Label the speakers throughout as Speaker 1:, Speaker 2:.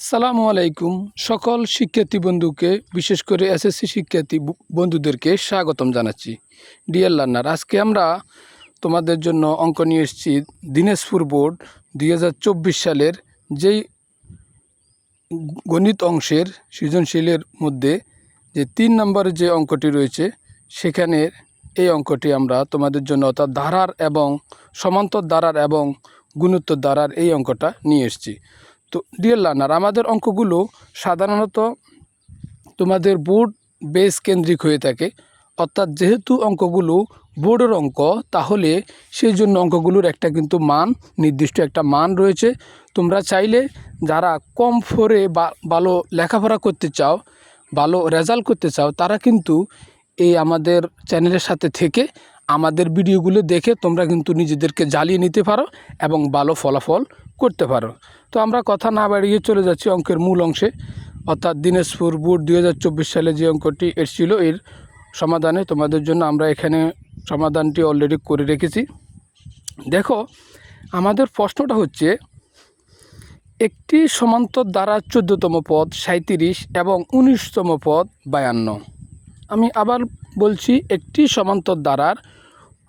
Speaker 1: আসসালামু আলাইকুম। সকল শিক্ষার্থী বন্ধুকে, বিশেষ করে এসএসসি শিক্ষার্থী বন্ধুদেরকে স্বাগতম জানাচ্ছি। ডিয়ার লার্নার আজকে আমরা তোমাদের জন্য অঙ্ক নিয়ে এসেছি দিনাজপুর বোর্ড দুই হাজার চব্বিশ সালের যেই গণিত অংশের সৃজনশীলের মধ্যে যে তিন নম্বরের যে অঙ্কটি রয়েছে, সেখানে এই অঙ্কটি আমরা তোমাদের জন্য অর্থাৎ ধারার এবং সমান্তর ধারার এবং গুণোত্তর ধারার এই অঙ্কটা নিয়ে এসেছি। তো ডিয়ার লার্নার আমাদের অঙ্কগুলো সাধারণত তোমাদের বোর্ড বেস কেন্দ্রিক হয়ে থাকে। অর্থাৎ যেহেতু অঙ্কগুলো বোর্ডের অঙ্ক, তাহলে সেই জন্য অঙ্কগুলোর একটা কিন্তু মান, নির্দিষ্ট একটা মান রয়েছে। তোমরা চাইলে যারা কম ফোরে বা ভালো লেখাপড়া করতে চাও, ভালো রেজাল্ট করতে চাও, তারা কিন্তু এই আমাদের চ্যানেলের সাথে থেকে আমাদের ভিডিওগুলো দেখে তোমরা কিন্তু নিজেদেরকে জ্বালিয়ে নিতে পারো এবং ভালো ফলাফল করতে পারো। তো আমরা কথা না বাড়িয়ে চলে যাচ্ছি অঙ্কের মূল অংশে। অর্থাৎ দিনাজপুর বোর্ড দু হাজার চব্বিশ সালে যে অঙ্কটি এসেছিল, এর সমাধানে তোমাদের জন্য আমরা এখানে সমাধানটি অলরেডি করে রেখেছি। দেখো, আমাদের প্রশ্নটা হচ্ছে, একটি সমান্তর দ্বারা চোদ্দতম পদ সাঁত্রিশ এবং উনিশতম পদ বায়ান্ন। আমি আবার বলছি, একটি সমান্তর দ্বারার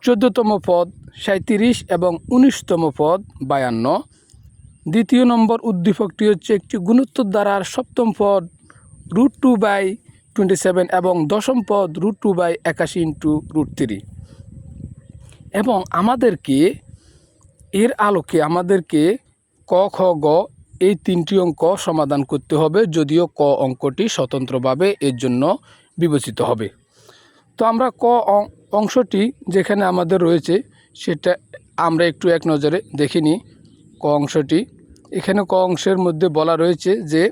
Speaker 1: চোদ্দতম পদ সাঁত্রিশ এবং উনিশতম পদ বায়ান্ন। দ্বিতীয় নম্বর উদ্দীপকটি হচ্ছে একটি গুণোত্তর দ্বারার সপ্তম পদ root two by twenty seven এবং দশম পদ রুট টু বাই একাশি ইন্টু রুট থ্রি। এবং আমাদেরকে এর আলোকে আমাদেরকে ক, খ, গ এই তিনটি অঙ্ক সমাধান করতে হবে, যদিও ক অঙ্কটি স্বতন্ত্রভাবে এর জন্য বিবেচিত হবে। তো আমরা ক অংশটি যেখানে আমাদের রয়েছে, সেটা আমরা একটু এক নজরে দেখে নিই। ক অংশটি। এখানে ক অংশের মধ্যে বলা রয়েছে যে,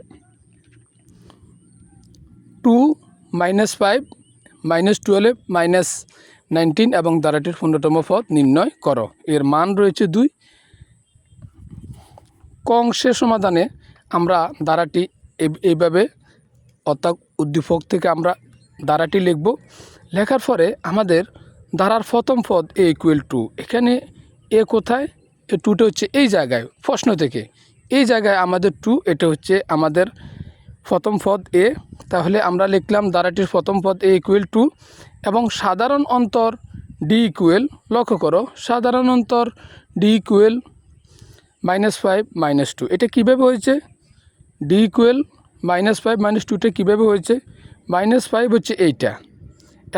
Speaker 1: two minus five minus twelve minus nineteen এবং দ্বারাটির পূর্ণতম পদ নির্ণয় করো। এর মান রয়েছে দুই। ক অংশের সমাধানে আমরা দ্বারাটি এই- এইভাবে অর্থাৎ উদ্দীপক থেকে আমরা দ্বারাটি লিখব। লেখার পরে আমাদের দ্বারার প্রথম পদ এ ইকুয়াল টু এখানে এ কোথায়? এ টুটা হচ্ছে এই জায়গায়, প্রশ্ন থেকে। এই জায়গায় আমাদের টু এটা হচ্ছে আমাদের প্রথম পদ এ তাহলে আমরা লিখলাম দ্বারাটির প্রথম পদ এ ইকুয়াল টু এবং সাধারণ অন্তর ডি ইকুয়েল লক্ষ্য করো, সাধারণ অন্তর D equal minus five minus two এটা কীভাবে হয়েছে? D equal minus five minus টুটা কীভাবে হয়েছে? মাইনাস ফাইভ হচ্ছে এইটা।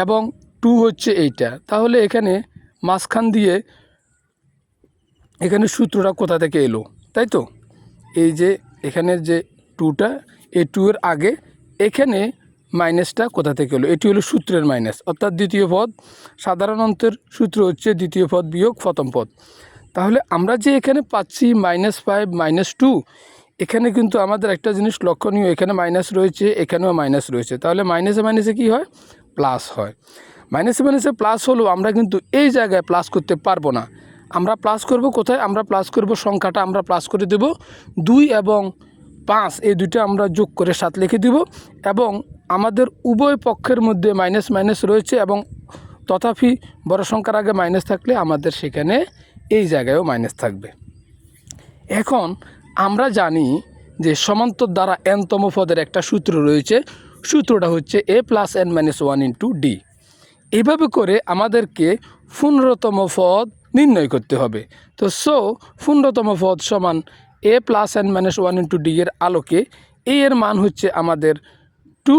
Speaker 1: এবং টু হচ্ছে এইটা। তাহলে এখানে মাঝখান দিয়ে এখানে সূত্রটা কোথা থেকে এলো? তাই তো? এই যে এখানের যে টুটা, এই টু এর আগে এখানে মাইনাসটা কোথা থেকে এলো? এটি হলো সূত্রের মাইনাস। অর্থাৎ দ্বিতীয় পদ, সাধারণ অন্তের সূত্র হচ্ছে দ্বিতীয় পদ বিয়োগ প্রথম পদ। তাহলে আমরা যে এখানে পাচ্ছি মাইনাস ফাইভ, মাইনাস টু, এখানে কিন্তু আমাদের একটা জিনিস লক্ষণীয়, এখানে মাইনাস রয়েছে, এখানেও মাইনাস রয়েছে। তাহলে মাইনাসে মাইনাসে কী হয়? প্লাস হয়। মাইনাসে মাইনাসে প্লাস হলেও আমরা কিন্তু এই জায়গায় প্লাস করতে পারব না। আমরা প্লাস করব কোথায়? আমরা প্লাস করব সংখ্যাটা আমরা প্লাস করে দেব দুই এবং পাঁচ। এই দুইটা আমরা যোগ করে সাত লিখে দিব এবং আমাদের উভয় পক্ষের মধ্যে মাইনাস মাইনাস রয়েছে এবং তথাপি বড় সংখ্যার আগে মাইনাস থাকলে আমাদের সেখানে এই জায়গায়ও মাইনাস থাকবে। এখন আমরা জানি যে সমান্তর দ্বারা এনতম পদের একটা সূত্র রয়েছে। সূত্রটা হচ্ছে A plus N minus one into D এভাবে করে আমাদেরকে পনেরোতম পদ নির্ণয় করতে হবে। তো সো পনেরোতম পদ সমান A plus N minus one into D এর আলোকে এ এর মান হচ্ছে আমাদের টু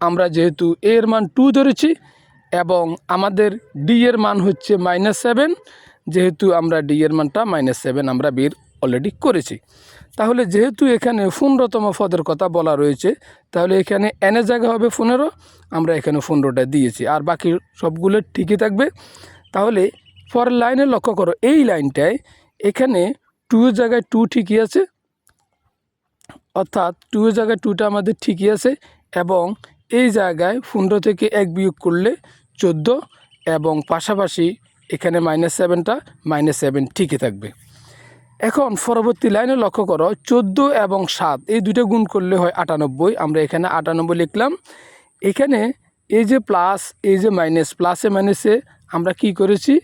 Speaker 1: আমরা যেহেতু এ এর মান টু ধরেছি এবং আমাদের ডি এর মান হচ্ছে মাইনাস সেভেন যেহেতু আমরা ডি এর মানটা মাইনাস সেভেন আমরা বের অলরেডি করেছি। তাহলে যেহেতু এখানে পনেরোতম পদের কথা বলা রয়েছে, তাহলে এখানে এনের জায়গা হবে পনেরো, আমরা এখানে পনেরোটা দিয়েছি। আর বাকি সবগুলো ঠিকই থাকবে। তাহলে পরের লাইনে লক্ষ্য করো, এই লাইনটায় এখানে টু জায়গায় টু ঠিকই আছে, অর্থাৎ টু জায়গায় টুটা আমাদের ঠিকই আছে, এবং এই জায়গায় পনেরো থেকে এক বিয়োগ করলে চোদ্দ, এবং পাশাপাশি এখানে মাইনাস সেভেনটা মাইনাস সেভেন ঠিকই থাকবে। এখন পরবর্তী লাইনে লক্ষ্য করো, চোদ্দ এবং সাত, এই দুটো গুণ করলে হয় আটানব্বই, আমরা এখানে আটানব্বই লিখলাম। এখানে এই যে প্লাস এই যে মাইনাস প্লাসে মাইনাসে আমরা কি করেছি?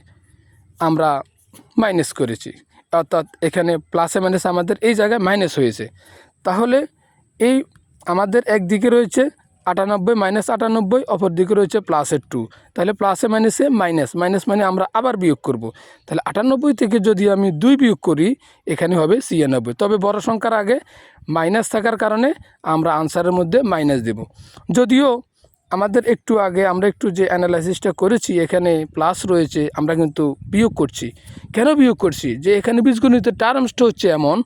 Speaker 1: আমরা মাইনাস করেছি। অর্থাৎ এখানে প্লাসে মাইনাস আমাদের এই জায়গায় মাইনাস হয়েছে। তাহলে এই আমাদের একদিকে রয়েছে আটানব্বই মাইনাস আটানব্বই, অপর দিকে রয়েছে প্লাসের টু তাহলে প্লাসে মাইনাসে মাইনাস মাইনাস মানে আমরা আবার বিয়োগ করব। তাহলে আটানব্বই থেকে যদি আমি দুই বিয়োগ করি, এখানে হবে ছিয়ানব্বই। তবে বড় সংখ্যার আগে মাইনাস থাকার কারণে আমরা আনসারের মধ্যে মাইনাস দেব। যদিও আমাদের একটু আগে আমরা একটু যে অ্যানালাইসিসটা করেছি, এখানে প্লাস রয়েছে, আমরা কিন্তু বিয়োগ করছি। কেন বিয়োগ করছি? যে এখানে বীজগণিতের টার্মসটা হচ্ছে এমন,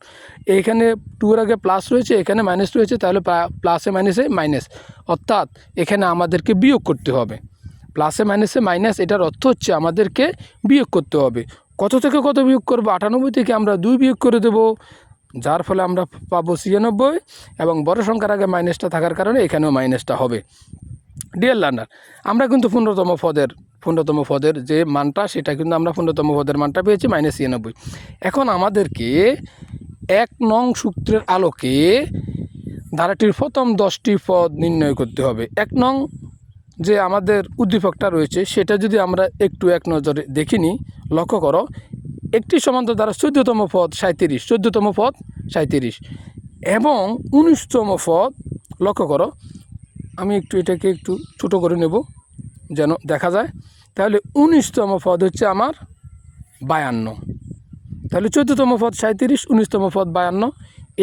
Speaker 1: এখানে টুর আগে প্লাস রয়েছে, এখানে মাইনাস রয়েছে, তাহলে প্লাসে মাইনাসে মাইনাস অর্থাৎ এখানে আমাদেরকে বিয়োগ করতে হবে। প্লাসে মাইনাসে মাইনাস এটার অর্থ হচ্ছে আমাদেরকে বিয়োগ করতে হবে। কত থেকে কত বিয়োগ করব? আটানব্বই থেকে আমরা দুই বিয়োগ করে দেবো, যার ফলে আমরা পাবো ছিয়ানব্বই, এবং বড় সংখ্যার আগে মাইনাসটা থাকার কারণে এখানেও মাইনাসটা হবে। ডিয়ার লার্নার আমরা কিন্তু পনেরোতম পদের পনেরোতম পদের যে মানটা, সেটা কিন্তু আমরা পনেরোতম পদের মানটা পেয়েছি মাইনাস ছিয়ানব্বই। এখন আমাদেরকে এক নং সূত্রের আলোকে ধারাটির প্রথম দশটি পদ নির্ণয় করতে হবে। এক নং যে আমাদের উদ্দীপকটা রয়েছে, সেটা যদি আমরা একটু এক নজরে দেখিনি, লক্ষ্য করো, একটি সমান্তর দ্বারা চোদ্দতম পদ সাঁত্রিশ চোদ্দতম পদ সাঁত্রিশ এবং উনিশতম পদ, লক্ষ্য করো আমি একটু এটাকে একটু ছোটো করে নেব যেন দেখা যায়। তাহলে উনিশতম পদ হচ্ছে আমার বায়ান্ন। তাহলে চোদ্দতম পদ সাঁত্রিশ উনিশতম পদ বায়ান্ন।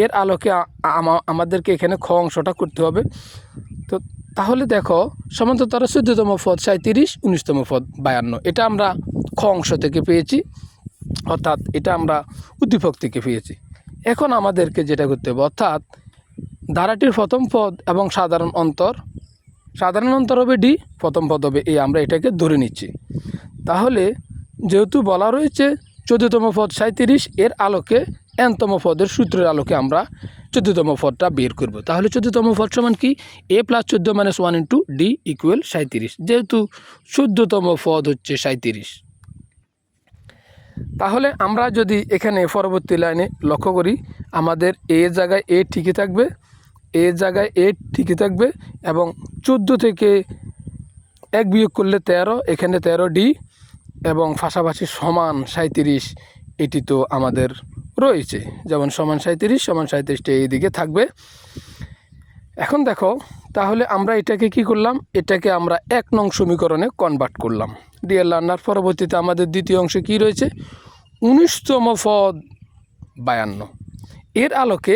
Speaker 1: এর আলোকে আমাদেরকে এখানে খ অংশটা করতে হবে। তো তাহলে দেখো সমান্তর তারা চোদ্দতম পদ সাঁত্রিশ উনিশতম পদ বায়ান্ন। এটা আমরা খ অংশ থেকে পেয়েছি, অর্থাৎ এটা আমরা উদ্দীপক থেকে পেয়েছি। এখন আমাদেরকে যেটা করতে হবে, অর্থাৎ ধারাটির প্রথম পদ এবং সাধারণ অন্তর। সাধারণ অন্তর হবে ডি, প্রথম পদ হবে এই আমরা এটাকে ধরে নিচ্ছি। তাহলে যেহেতু বলা রয়েছে চোদ্দতম পদ সাঁত্রিশ এর আলোকে এনতম পদের সূত্রের আলোকে আমরা চোদ্দতম পদটা বের করব। তাহলে চোদ্দতম পদ সমান কি? এ প্লাস চোদ্দ minus one into D equal সাঁত্রিশ যেহেতু চোদ্দতম পদ হচ্ছে সাঁত্রিশ তাহলে আমরা যদি এখানে পরবর্তী লাইনে লক্ষ্য করি, আমাদের এ জায়গায় এ ঠিকই থাকবে। এ জায়গায় এ ঠিকই থাকবে এবং চোদ্দ থেকে এক বিয়োগ করলে তেরো, এখানে তেরো ডি এবং পাশাপাশি সমান সাঁত্রিশ এটি তো আমাদের রয়েছে। যেমন সমান সাঁত্রিশ সমান সাঁত্রিশটা এইদিকে থাকবে। এখন দেখো, তাহলে আমরা এটাকে কি করলাম? এটাকে আমরা এক নং সমীকরণে কনভার্ট করলাম। ডিয়ার লার্নার পরবর্তীতে আমাদের দ্বিতীয় অংশে কি রয়েছে? উনিশতম পদ বায়ান্ন। এর আলোকে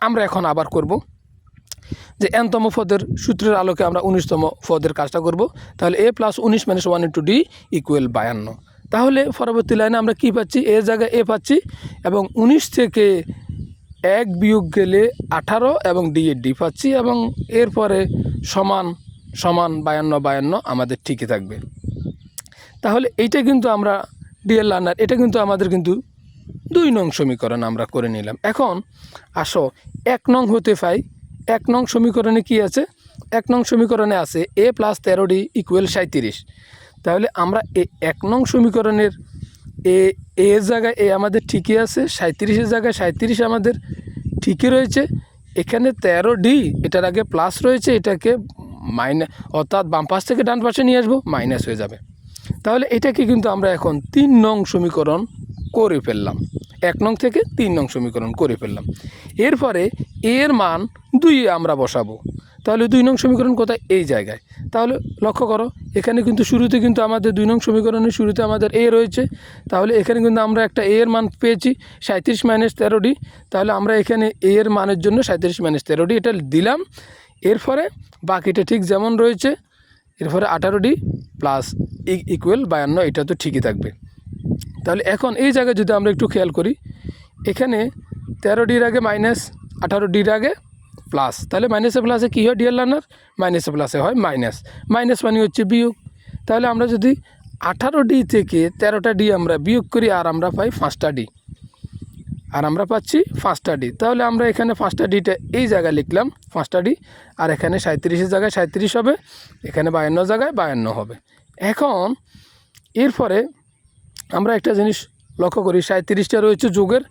Speaker 1: আমরা এখন আবার করব। যে এনতম পদের সূত্রের আলোকে আমরা উনিশতম পদের কাজটা করব। তাহলে এ প্লাস উনিশ minus one into D equal বায়ান্ন। তাহলে পরবর্তী লাইনে আমরা কি পাচ্ছি? এ জায়গায় এ পাচ্ছি এবং উনিশ থেকে এক বিয়োগ গেলে আঠারো এবং ডি এর ডি পাচ্ছি এবং এরপরে সমান সমান বায়ান্ন বায়ান্ন আমাদের ঠিকই থাকবে। তাহলে এইটা কিন্তু আমরা ডিএল লার্নার এটা কিন্তু আমাদের কিন্তু দুই নং সমীকরণ আমরা করে নিলাম। এখন আসো এক নং হতে পাই এক নং সমীকরণে কি আছে? এক নং সমীকরণে আছে এ প্লাস তেরো ডি ইকুয়াল সাঁত্রিশ তাহলে আমরা এই এক নং সমীকরণের এ এর জায়গায় এ আমাদের ঠিকই আছে সাঁত্রিশের জায়গায় সাঁত্রিশ আমাদের ঠিকই রয়েছে। এখানে তেরো ডি এটার আগে প্লাস রয়েছে, এটাকে মাইনাস অর্থাৎ বাম পাশ থেকে ডান পাশে নিয়ে আসব মাইনাস হয়ে যাবে। তাহলে এটাকে কিন্তু আমরা এখন তিন নং সমীকরণ করে ফেললাম। এক নং থেকে তিন নং সমীকরণ করে ফেললাম। এরপরে এর মান দুই আমরা বসাবো। তাহলে দুই নং সমীকরণ কোথায়? এই জায়গায়। তাহলে লক্ষ্য করো, এখানে কিন্তু শুরুতে কিন্তু আমাদের দুই নং সমীকরণের শুরুতে আমাদের এ রয়েছে। তাহলে এখানে কিন্তু আমরা একটা এর মান পেয়েছি সাঁত্রিশ মাইনাস তেরো ডি। তাহলে আমরা এখানে এর মানের জন্য সাঁত্রিশ মাইনাস তেরো ডি এটা দিলাম। এরপরে বাকিটা ঠিক যেমন রয়েছে, এরপরে আঠারো ডি প্লাস ইকুয়াল বায়ান্ন, এটা তো ঠিকই থাকবে। তাহলে এখন এই জায়গায় যদি আমরা একটু খেয়াল করি, এখানে তেরো ডির আগে মাইনাস আঠারো ডির আগে প্লাস তাহলে মাইনাসে প্লাসে কী হয় ডিয়ার লার্নার মাইনাসে প্লাসে হয় মাইনাস মাইনাস মানে হচ্ছে বিয়োগ। তাহলে আমরা যদি আঠারো ডি থেকে তেরোটা ডি আমরা বিয়োগ করি, আর আমরা পাই পাঁচটা ডি। আর আমরা পাচ্ছি পাঁচটা ডি। তাহলে আমরা এখানে পাঁচটা ডিটা এই জায়গায় লিখলাম, পাঁচটা ডি। আর এখানে সাঁত্রিশের জায়গায় সাঁত্রিশ হবে, এখানে বায়ান্ন জায়গায় বায়ান্ন হবে। এখন এরপরে আমরা একটা জিনিস লক্ষ্য করি সাঁত্রিশটা রয়েছে যুগের,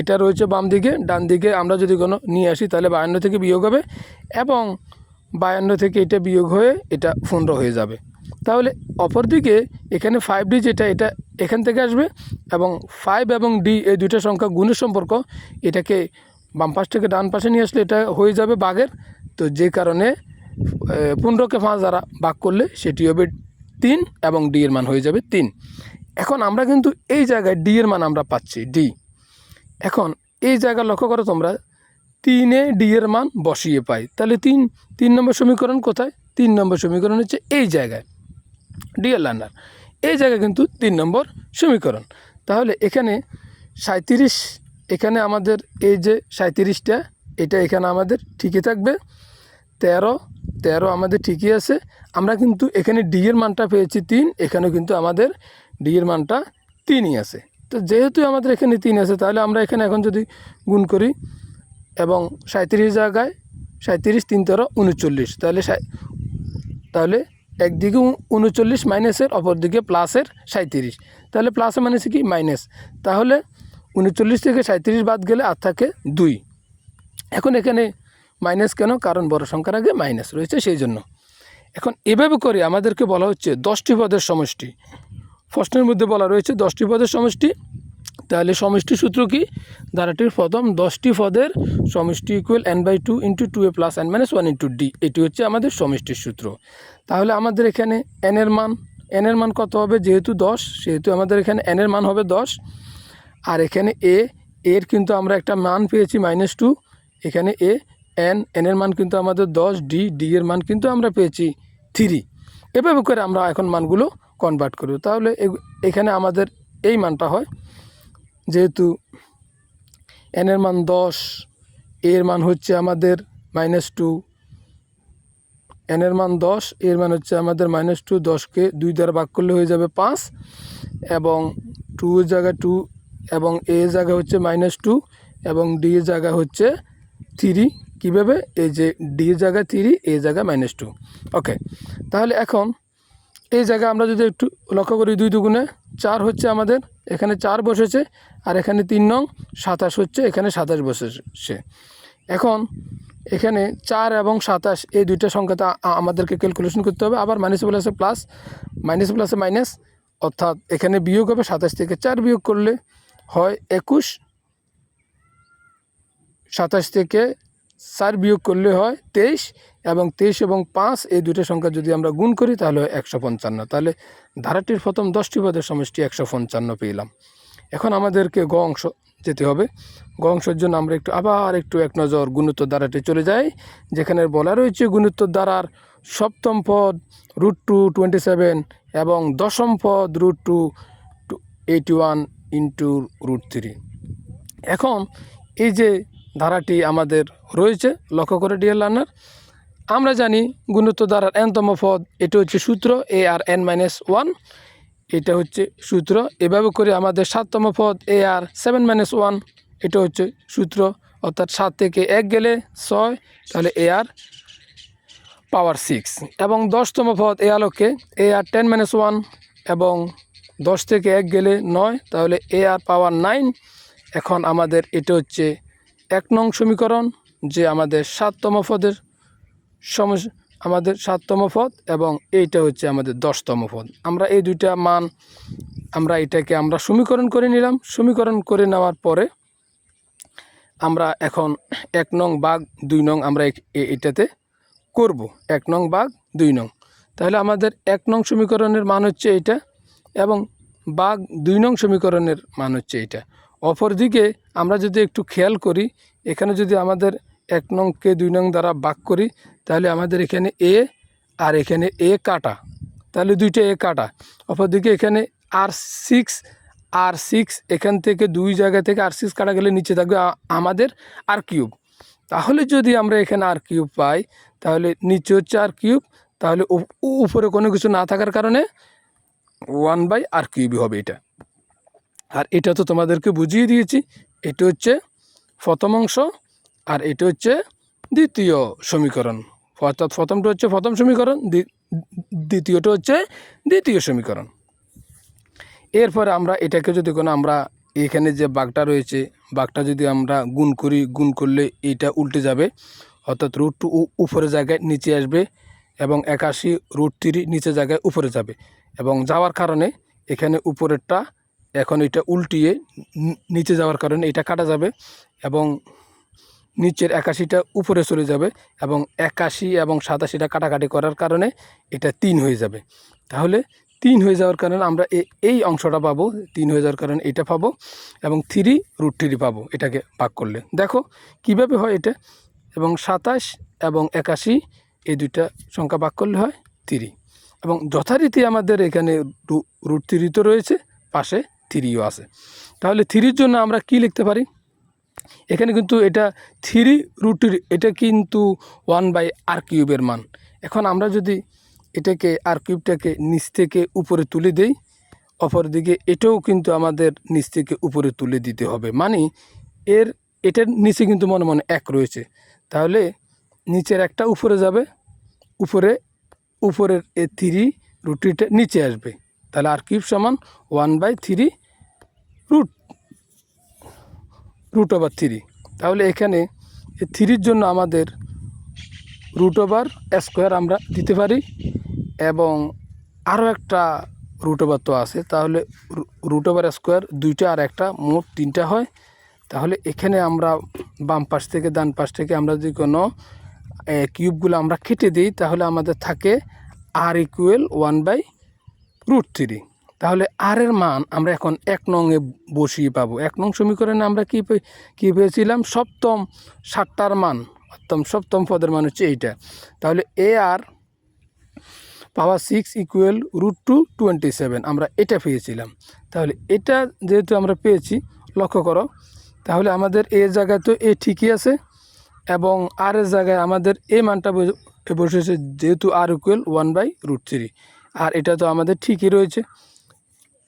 Speaker 1: এটা রয়েছে বাম দিকে, ডান দিকে আমরা যদি কোনো নিয়ে আসি তাহলে বায়ান্ন থেকে বিয়োগ হবে এবং বায়ান্ন থেকে এটা বিয়োগ হয়ে এটা পনেরো হয়ে যাবে। তাহলে অপরদিকে এখানে ফাইভ ডি যেটা, এটা এখান থেকে আসবে এবং ফাইভ এবং ডি এই দুইটা সংখ্যা গুণের সম্পর্ক, এটাকে বাম পাশ থেকে ডান পাশে নিয়ে আসলে এটা হয়ে যাবে বাঘের। তো যে কারণে পনেরোকে পাঁচ দ্বারা ভাগ করলে সেটি হবে তিন এবং ডি এর মান হয়ে যাবে তিন। এখন আমরা কিন্তু এই জায়গায় ডি এর মান আমরা পাচ্ছি ডি এখন এই জায়গা লক্ষ্য করো তোমরা, তিনে ডি এর মান বসিয়ে পাই। তাহলে তিন তিন নম্বর সমীকরণ কোথায়? তিন নম্বর সমীকরণ হচ্ছে এই জায়গায় ডিএল লার্নার এই জায়গায় কিন্তু তিন নম্বর সমীকরণ। তাহলে এখানে সাঁত্রিশ এখানে আমাদের এই যে সাঁত্রিশটা এটা এখানে আমাদের ঠিকই থাকবে। তেরো তেরো আমাদের ঠিকই আছে। আমরা কিন্তু এখানে ডি এর মানটা পেয়েছি তিন, এখানেও কিন্তু আমাদের ডি এর মানটা তিনই আছে। তো যেহেতু আমাদের এখানে তিন আছে, তাহলে আমরা এখানে এখন যদি গুণ করি এবং সাঁত্রিশ জায়গায় সাঁত্রিশ তিন তেরো উনচল্লিশ, তাহলে তাহলে একদিকে উনচল্লিশ মাইনাসের অপর দিকে প্লাসের সাঁত্রিশ তাহলে প্লাসে মাইনাসে কি? মাইনাস তাহলে উনচল্লিশ থেকে সাঁত্রিশ বাদ গেলে আর থাকে দুই। এখন এখানে মাইনাস কেন? কারণ বড় সংখ্যার আগে মাইনাস রয়েছে সেই জন্য। এখন এভাবে করে আমাদেরকে বলা হচ্ছে দশটি পদের সমষ্টি। প্রশ্নের মধ্যে বলা রয়েছে দশটি পদের সমষ্টি। তাহলে সমষ্টি সূত্র কি? ধারাটির প্রথম দশটি পদের সমষ্টি equal N by two into two A plus N minus one into D এটি হচ্ছে আমাদের সমষ্টির সূত্র। তাহলে আমাদের এখানে এন এর মান এন এর মান কত হবে? যেহেতু দশ, সেহেতু আমাদের এখানে এন এর মান হবে দশ। আর এখানে এ এর কিন্তু আমরা একটা মান পেয়েছি মাইনাস টু এখানে এ এন এন এর মান কিন্তু আমাদের দশ, ডি ডি এর মান কিন্তু আমরা পেয়েছি থ্রি। এভাবে করে আমরা এখন মানগুলো কনভার্ট করব তাহলে এখানে আমাদের এই মানটা হয়। যেহেতু এন এর মান দশ এর মান হচ্ছে আমাদের মাইনাস টু এন এর মান দশ এর মান হচ্ছে আমাদের মাইনাস টু দশকে দুই দ্বারা ভাগ করলে হয়ে যাবে পাঁচ। এবং টু এর জায়গা টু এবং এ জায়গা হচ্ছে মাইনাস টু এবং ডি এর জায়গা হচ্ছে থ্রি কীভাবে? এই যে ডি জায়গা থ্রি এ জায়গা মাইনাস টু ওকে তাহলে এখন এই জায়গায় আমরা যদি একটু লক্ষ্য করি দুই দুগুণে, চার হচ্ছে আমাদের, এখানে চার বসেছে, আর এখানে তিন নং, সাতাশ হচ্ছে, এখানে সাতাশ বসেছে। এখন এখানে চার এবং সাতাশ, এই দুইটা সংখ্যাটা আমাদেরকে ক্যালকুলেশন করতে হবে। আবার মাইনাস প্লাসে প্লাস মাইনাস প্লাসে মাইনাস অর্থাৎ এখানে বিয়োগ হবে সাতাশ থেকে চার বিয়োগ করলে হয় একুশ, সাতাশ থেকে চার বিয়োগ করলে হয় তেইশ এবং তেইশ এবং পাঁচ, এই দুটো সংখ্যা যদি আমরা গুণ করি তাহলে হয় একশো পঞ্চান্ন। তাহলে ধারাটির প্রথম দশটি পদের সমষ্টি একশো পঞ্চান্ন পেলাম। এখন আমাদেরকে গ অংশ যেতে হবে। গ অংশের জন্য আমরা একটু আবার একটু এক নজর গুণোত্তর দ্বারাতে চলে যাই, যেখানে বলা রয়েছে গুণোত্তর দ্বারার সপ্তম পদ রুট টু টোয়েন্টি সেভেন এবং দশম পদ root two eighty one into root three. এখন এই যে ধারাটি আমাদের রয়েছে। লক্ষ্য করে ডিয়ার লার্নার আমরা জানি গুণত্ব ধারার এনতম পদ, এটা হচ্ছে সূত্র A R N minus one এটা হচ্ছে সূত্র। এভাবে করে আমাদের সাততম পদ A R seven minus one এটা হচ্ছে সূত্র। অর্থাৎ সাত থেকে এক গেলে ছয়, তাহলে এ আর পাওয়ার সিক্স এবং দশতম পদ এ আলোকে A R ten minus one এবং দশ থেকে এক গেলে নয়, তাহলে এ আর পাওয়ার নাইন এখন আমাদের এটা হচ্ছে এক নং সমীকরণ, যে আমাদের সাততম পদের সমস আমাদের সাততম পদ এবং এইটা হচ্ছে আমাদের দশতম পদ। আমরা এই দুইটা মান আমরা এটাকে আমরা সমীকরণ করে নিলাম। সমীকরণ করে নেওয়ার পরে আমরা এখন এক নং বাঘ দুই নং আমরা এটাতে করব। এক নং বাঘ দুই নং। তাহলে আমাদের এক নং সমীকরণের মান হচ্ছে এইটা এবং বাঘ দুই নং সমীকরণের মান হচ্ছে এইটা। অপরদিকে আমরা যদি একটু খেয়াল করি, এখানে যদি আমাদের এক নংকে দুই নং দ্বারা বাক করি, তাহলে আমাদের এখানে এ আর এখানে এ কাটা। তাহলে দুইটা এ কাটা। অপরদিকে এখানে আর সিক্স আর সিক্স এখান থেকে দুই জায়গা থেকে আর সিক্স কাটা গেলে নিচে থাকবে আমাদের আর কিউব। তাহলে যদি আমরা এখানে আর কিউব পাই, তাহলে নিচে হচ্ছে আর কিউব, তাহলে উপরে কোনো কিছু না থাকার কারণে ওয়ান বাই আর কিউবই হবে এটা। আর এটা তো তোমাদেরকে বুঝিয়ে দিয়েছি, এটা হচ্ছে প্রথম অংশ আর এটা হচ্ছে দ্বিতীয় সমীকরণ। অর্থাৎ প্রথমটা হচ্ছে প্রথম সমীকরণ, দ্বি- দ্বিতীয়টা হচ্ছে দ্বিতীয় সমীকরণ। এরপরে আমরা এটাকে যদি কোনো আমরা এখানে যে বাঘটা রয়েছে, বাঘটা যদি আমরা গুণ করি, গুণ করলে এটা উল্টে যাবে। অর্থাৎ রুট টু উপরে জায়গায় নিচে আসবে এবং একাশি রুট থ্রি নিচে জায়গায় উপরে যাবে। এবং যাওয়ার কারণে এখানে উপরেরটা এখন এটা উল্টিয়ে নিচে যাওয়ার কারণে এটা কাটা যাবে এবং নিচের একাশিটা উপরে চলে যাবে এবং একাশি এবং সাতাশিটা কাটাকাটি করার কারণে এটা তিন হয়ে যাবে। তাহলে তিন হয়ে যাওয়ার কারণে আমরা এই অংশটা পাবো, তিন হয়ে যাওয়ার কারণে এটা পাবো এবং থ্রি রুট থ্রি পাবো এটাকে ভাগ করলে। দেখো কীভাবে হয় এটা? এবং সাতাশ এবং একাশি এই দুইটা সংখ্যা ভাগ করলে হয় থ্রি। এবং যথারীতি আমাদের এখানে রুট থ্রি তো রয়েছে, পাশে থ্রিও আছে। তাহলে থ্রির জন্য আমরা কি লিখতে পারি? এখানে কিন্তু এটা থ্রি রুটির এটা কিন্তু ওয়ান বাই আর কিউবের মান। এখন আমরা যদি এটাকে, আর কিউবটাকে নিচ থেকে উপরে তুলে দেই, অপরদিকে এটাও কিন্তু আমাদের নিচ থেকে উপরে তুলে দিতে হবে। মানে এর, এটার নিচে কিন্তু মনে মনে এক রয়েছে। তাহলে নিচের একটা উপরে যাবে, উপরে, উপরের এ থ্রি রুটিটা নিচে আসবে। তাহলে আর কিউব সমান one by three root root over three তাহলে এখানে এই থ্রির জন্য আমাদের রুট ওভার স্কোয়ার আমরা দিতে পারি এবং আরও একটা রুট ওভার তো আছে। তাহলে রুট ওভার স্কোয়ার দুইটা আর একটা মোট তিনটা হয়। তাহলে এখানে আমরা বাম পাশ থেকে ডান পাশ থেকে আমরা যদি কোনো কিউবগুলো আমরা কেটে দিই, তাহলে আমাদের থাকে R equal one by root three তাহলে আর এর মান আমরা এখন এক নংয়ে বসিয়ে পাবো। এক নং সমীকরণে আমরা কী কী পেয়েছিলাম? সপ্তম সাতটার মান অর্থাৎ সপ্তম পদের মান হচ্ছে এইটা। তাহলে A R power six equal root two twenty seven আমরা এটা পেয়েছিলাম। তাহলে এটা যেহেতু আমরা পেয়েছি, লক্ষ্য করো, তাহলে আমাদের এ জায়গায় তো এ ঠিকই আছে, এবং আর এর জায়গায় আমাদের এ মানটা বসে- বসেছে যেহেতু R equal one by root three আর এটা তো আমাদের ঠিকই রয়েছে।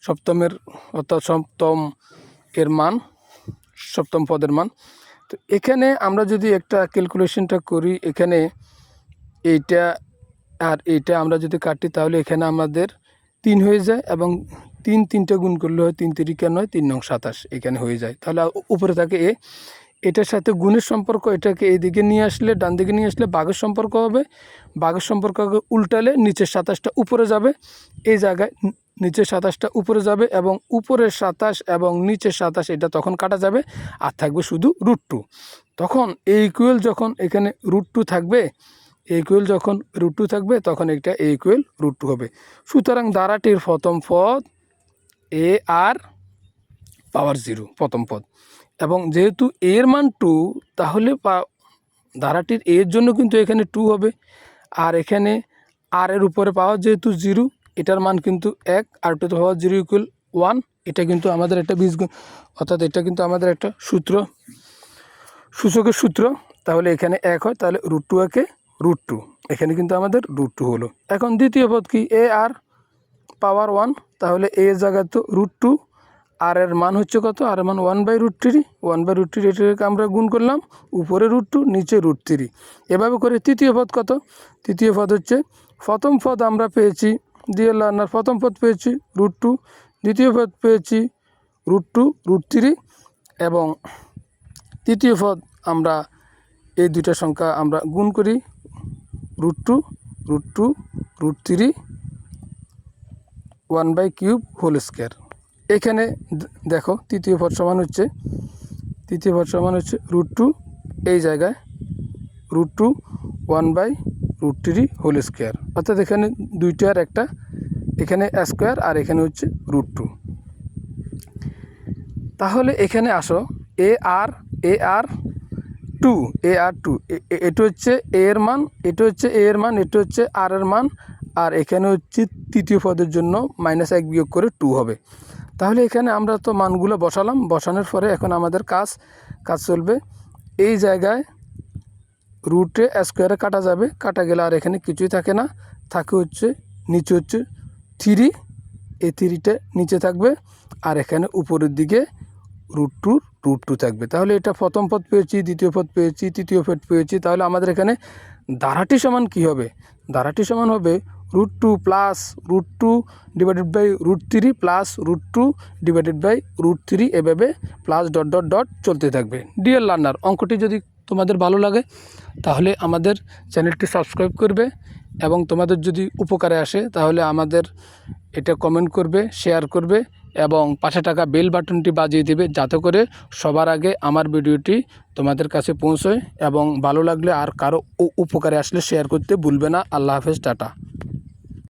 Speaker 1: সপ্তমের অর্থাৎ সপ্তম এর মান, সপ্তম পদের মান। তো এখানে আমরা যদি একটা ক্যালকুলেশনটা করি, এখানে এইটা আর এইটা আমরা যদি কাটি, তাহলে এখানে আমাদের তিন হয়ে যায় এবং তিন তিনটা গুণ করলে হয় তিন তিরিকা নয়, তিন নং সাতাশ এখানে হয়ে যায়। তাহলে উপরে থাকে এ। এটার সাথে গুণের সম্পর্ক, এটাকে এইদিকে নিয়ে আসলে, ডান দিকে নিয়ে আসলে বাঘের সম্পর্ক হবে। বাঘের সম্পর্ককে উল্টালে নিচের সাতাশটা উপরে যাবে। এই জায়গায় নিচের সাতাশটা উপরে যাবে এবং উপরের সাতাশ এবং নিচের সাতাশ এটা তখন কাটা যাবে আর থাকবে শুধু রুট টু তখন এই ইকুয়েল যখন এখানে রুট টু থাকবে এই ইকুয়েল যখন রুট টু থাকবে, তখন এটা এই ইকুয়েল রুট টু হবে। সুতরাং দ্বারাটির প্রথম পদ এ আর পাওয়ার জিরো প্রথম পদ। এবং যেহেতু এর মান টু তাহলে ধারাটির এর জন্য কিন্তু এখানে টু হবে। আর এখানে আর এর উপরে পাওয়ার যেহেতু জিরো এটার মান কিন্তু এক, R to power zero equal one এটা কিন্তু আমাদের একটা বীজগণ অর্থাৎ এটা কিন্তু আমাদের একটা সূত্র, সূচকের সূত্র। তাহলে এখানে এক হয়, তাহলে রুট টু একে রুট টু এখানে কিন্তু আমাদের রুট টু হলো। এখন দ্বিতীয় পদ কি? এ আর পাওয়ার ওয়ান তাহলে এ জায়গায় তো রুট টু আর এর মান হচ্ছে কত? আর এর মান one by root three one by root three এটাকে আমরা গুণ করলাম, উপরে রুট টু নিচে রুট থ্রি এভাবে করে তৃতীয় পদ কত? তৃতীয় পদ হচ্ছে, প্রথম পদ আমরা পেয়েছি ডিয়ার লার্নার প্রথম পদ পেয়েছি রুট টু দ্বিতীয় পদ পেয়েছি রুট টু রুট থ্রি এবং তৃতীয় পদ আমরা এই দুইটা সংখ্যা আমরা গুণ করি root two root two root three one by cube whole square এখানে দেখো, তৃতীয় পদ সমান হচ্ছে, তৃতীয় পদ সমান হচ্ছে রুট টু এই জায়গায় root two one by root three whole square অর্থাৎ এখানে দুইটা আর একটা, এখানে স্কোয়ার আর এখানে হচ্ছে রুট টু তাহলে এখানে আসো এ আর এ আর টু এ আর টু এটা হচ্ছে এ এর মান, এটা হচ্ছে এ এর মান, এটা হচ্ছে আর এর মান, আর এখানে হচ্ছে তৃতীয় পদের জন্য মাইনাস এক বিয়োগ করে টু হবে। তাহলে এখানে আমরা তো মানগুলো বসালাম, বসানোর পরে এখন আমাদের কাজ কাজ চলবে। এই জায়গায় রুটে স্কোয়ারে কাটা যাবে। কাটা গেলে আর এখানে কিছুই থাকে না। থাকে হচ্ছে, নিচে হচ্ছে থ্রি এই থ্রিটা নিচে থাকবে। আর এখানে উপরের দিকে রুট টু রুট টু থাকবে। তাহলে এটা প্রথম পদ পেয়েছি, দ্বিতীয় পদ পেয়েছি, তৃতীয় পদ পেয়েছি। তাহলে আমাদের এখানে ধারাটি সমান কি হবে? ধারাটি সমান হবে root two plus root two divided by root three plus root two divided by root three এভাবে প্লাস ডট ডট ডট চলতে থাকবে। ডিয়ার লার্নার অঙ্কটি যদি তোমাদের ভালো লাগে, তাহলে আমাদের চ্যানেলটি সাবস্ক্রাইব করবে এবং তোমাদের যদি উপকারে আসে, তাহলে আমাদের এটা কমেন্ট করবে শেয়ার করবে এবং পাশে টাকা বেল বাটনটি বাজিয়ে দেবে যাতে করে সবার আগে আমার ভিডিওটি তোমাদের কাছে পৌঁছয় এবং ভালো লাগলে আর কারও উপকারে আসলে শেয়ার করতে ভুলবে না। আল্লাহ হাফেজ, টাটা।